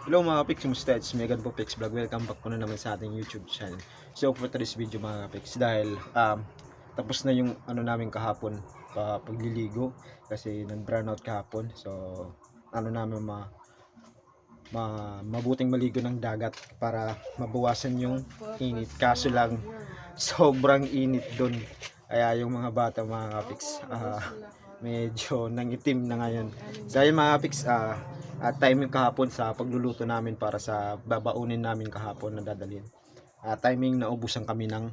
Hello mga kapiks, kumusta? It's Megan po Pix Vlog. Welcome back po na naman sa ating YouTube channel. So for today's video mga kapiks, dahil um, tapos na yung ano namin kahapon pa pagliligo kasi nag-brown out kahapon. So ano namin ma, ma mabuting maligo ng dagat para mabawasan yung init. Kaso lang sobrang init doon. Kaya yung mga bata mga kapiks, ah, medyo nangitim na ngayon. So ayun mga kapiks, ah, at timing kahapon sa pagluluto namin para sa babaunin namin kahapon na dadalhin. Ah, timing naubusan kami ng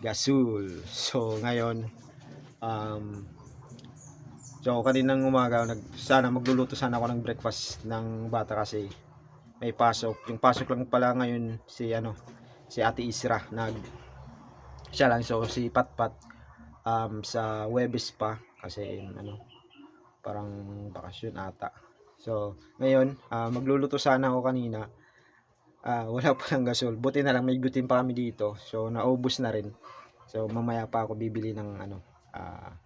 gasol. So ngayon um So kaninang umaga nag sana magluluto sana ako ng breakfast ng bata kasi may pasok. Yung pasok lang pala ngayon si ano si Ate Isra nag siya lang so si Patpat um sa Webes pa kasi ano parang bakasyon ata. So, ngayon, ah, magluluto sana ako kanina. Ah, wala pa lang gasol. Buti na lang may gutin pa kami dito. So, naubos na rin. So, mamaya pa ako bibili ng ano, ah,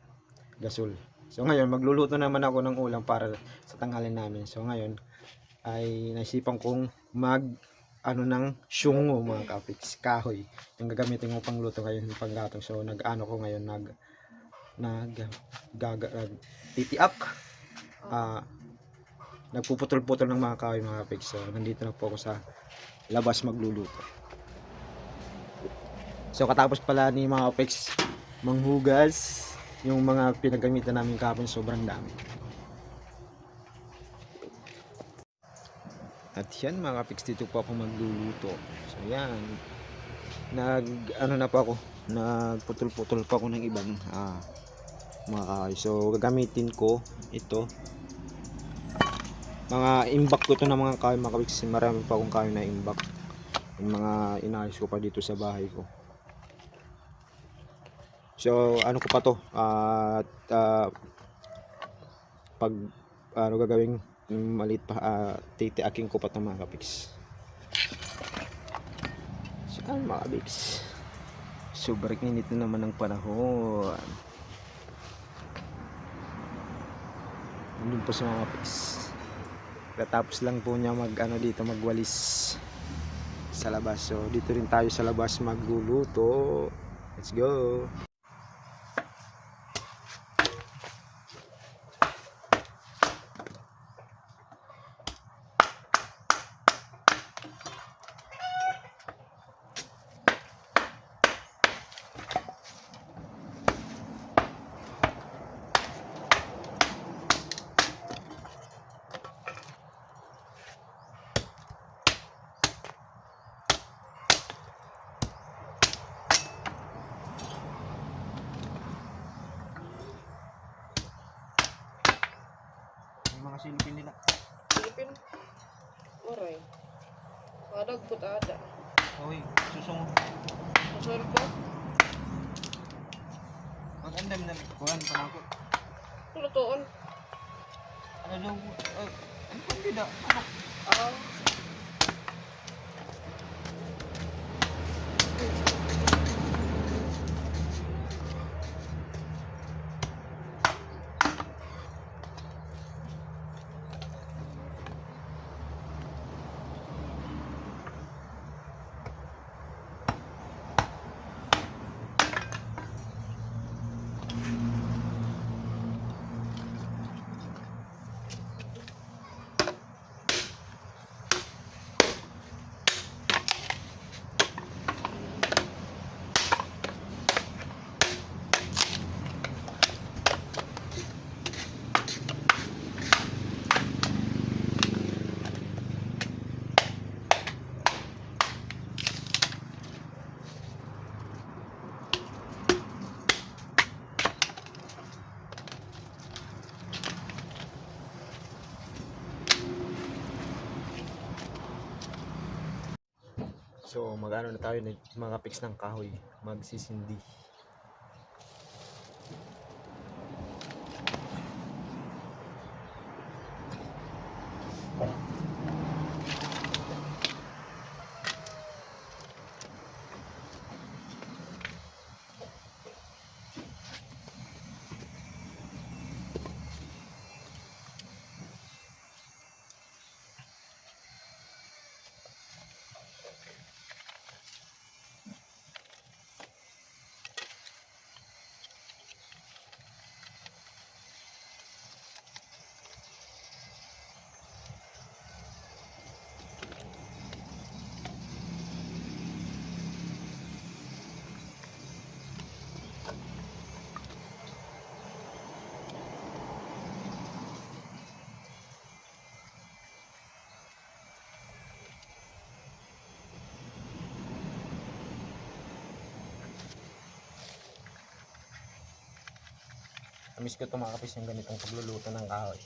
gasol. So, ngayon, magluluto naman ako ng ulam para sa tanghalin namin. So, ngayon, ay naisipan kong mag ano ng syungo mga kapiks, kahoy. Yung gagamitin ko pang luto ngayon, yung panggatong. So, nag-ano ko ngayon, nag nag gaga, nag titiak. Ah, nagpuputol-putol ng mga kahoy mga kapiks. So, nandito na po ako sa labas magluluto. So, katapos pala ni mga kapiks manghugas yung mga pinagamitan namin kahapon sobrang dami. At yan mga kapiks dito po ako magluluto. So, yan. Nag, ano na pa ako, nagputol-putol pa ako ng ibang ah, mga kahoy. So, gagamitin ko ito mga imbak ko to ng mga kahoy mga kabiks marami pa akong kahoy na imbak. Yung mga inayos ko pa dito sa bahay ko. So ano ko pa to? At ah, pag ano gagawin maliit pa uh, titiaking ko pa to mga kabiks so ano mga kabiks sobrang init na naman ng panahon. Yun po sa mga kabiks Katapos lang po niya mag ano dito magwalis sa labas. So dito rin tayo sa labas magluluto. Let's go. Kadag put ada. Hoy, susong Masal ko. mag-andam na kuhan pa ako. Lutoon. Ano daw? Uh, ano pa bida? Ano? Ah. So, mag-ano na tayo, nag- mga fix ng kahoy, magsisindi. Miss ko ito mga kapis yung ganitong pagluluto ng kahoy.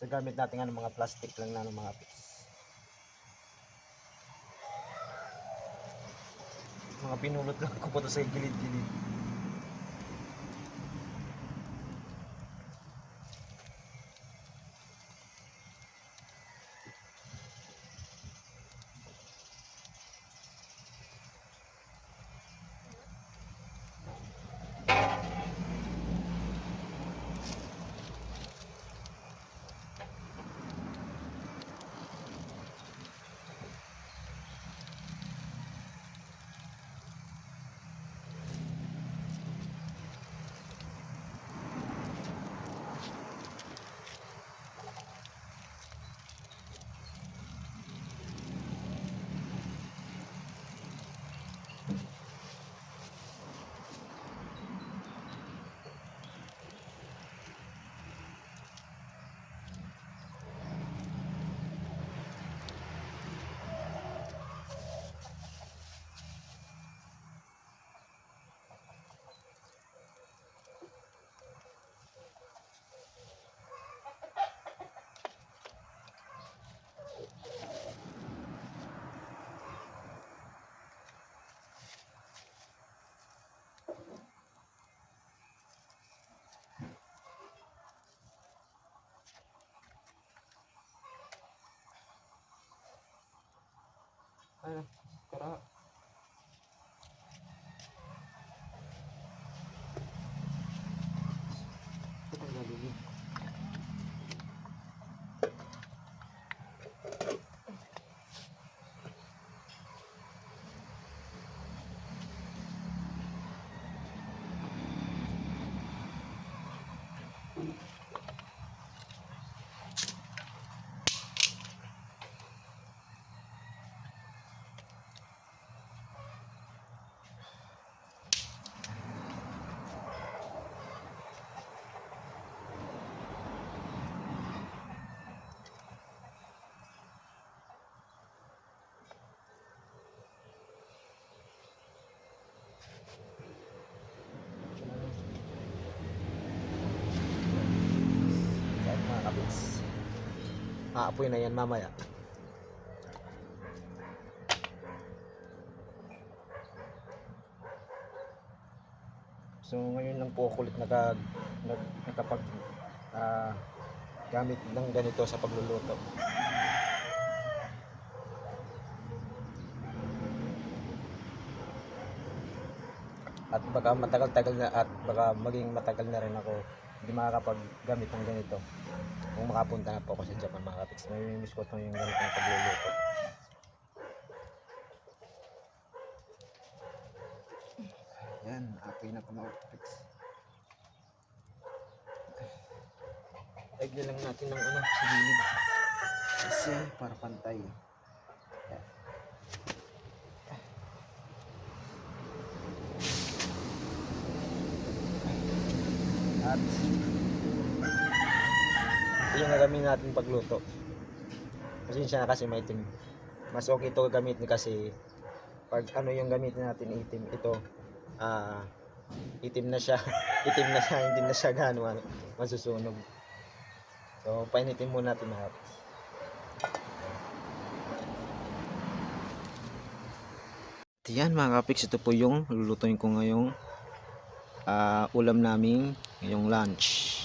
So gamit natin nga ng mga plastic lang na ng mga kapis. Mga pinulot lang ko po ito sa gilid-gilid. Ay, tara. Ito pang gagawin. Kahit mga kapits. Aapoy na yan mamaya. So ngayon lang po ako ulit naka, nag, nakapag ah, gamit ng ganito sa pagluluto. At baka matagal-tagal na at baka maging matagal na rin ako hindi makakapaggamit ng ganito. Kung makapunta na po ako sa Japan mga kapits, may miss ko ito yung ganitong pagluluto. Yan, apoy na po mga kapits. Lagyan lang natin ng ano sa gilid. Kasi para pantay. Yan. At gagawin natin pagluto. Pasensya na kasi maitim. Mas okay ito gamitin kasi pag ano yung gamitin natin itim, ito ah itim na siya. itim na siya, hindi na siya gaano ano, masusunog. So, painitin muna natin kapis. Yan mga kapiks, ito po yung lulutuin ko ngayong ah, ulam namin ngayong lunch.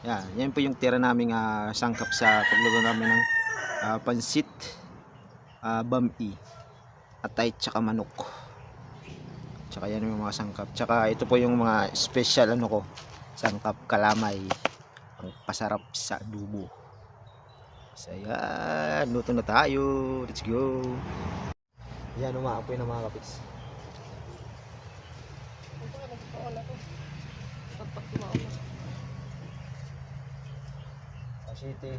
Yan, yan po yung tira naming ah, sangkap sa pagluto namin ng ah, pansit, ah, bami, atay, tsaka manok. Tsaka yan yung mga sangkap. Tsaka ito po yung mga special ano ko, sangkap kalamay. Ang pasarap sa adobo. So yan, luto na tayo. Let's go. Yan, umaapoy na mga kapits. Ito ka nagpakaon ako. City.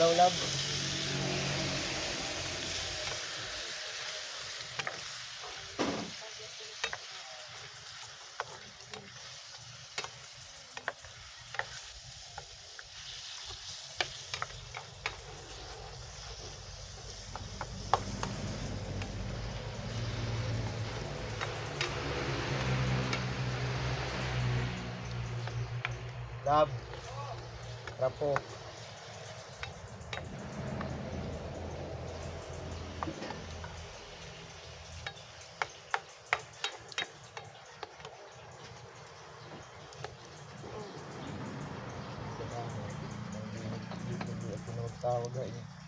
Ulaw lab. Lab. Rapo. Tawag ay.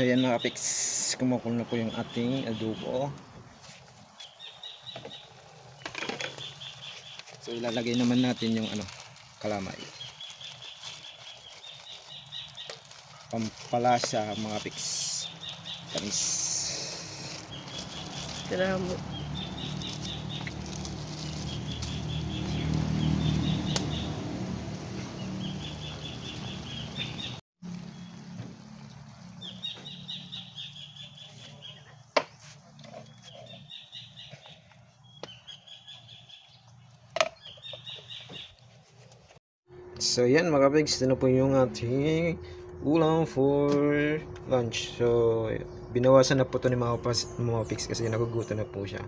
So yan mga pics, kumukulo na po yung ating adobo. So ilalagay naman natin yung ano, kalamay. Pampalasa mga pics. Tamis. Tira So yan mga pigs, ito na po yung ating ulam for lunch. So binawasan na po ito ni mga, pas, mga pigs kasi naguguto na po siya.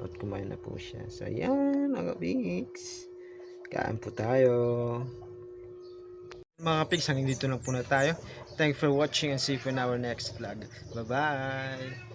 At kumain na po siya. So yan mga pigs. Kain po tayo. Mga pigs, hanggang dito lang po na tayo. Thank you for watching and see you in our next vlog. Bye bye!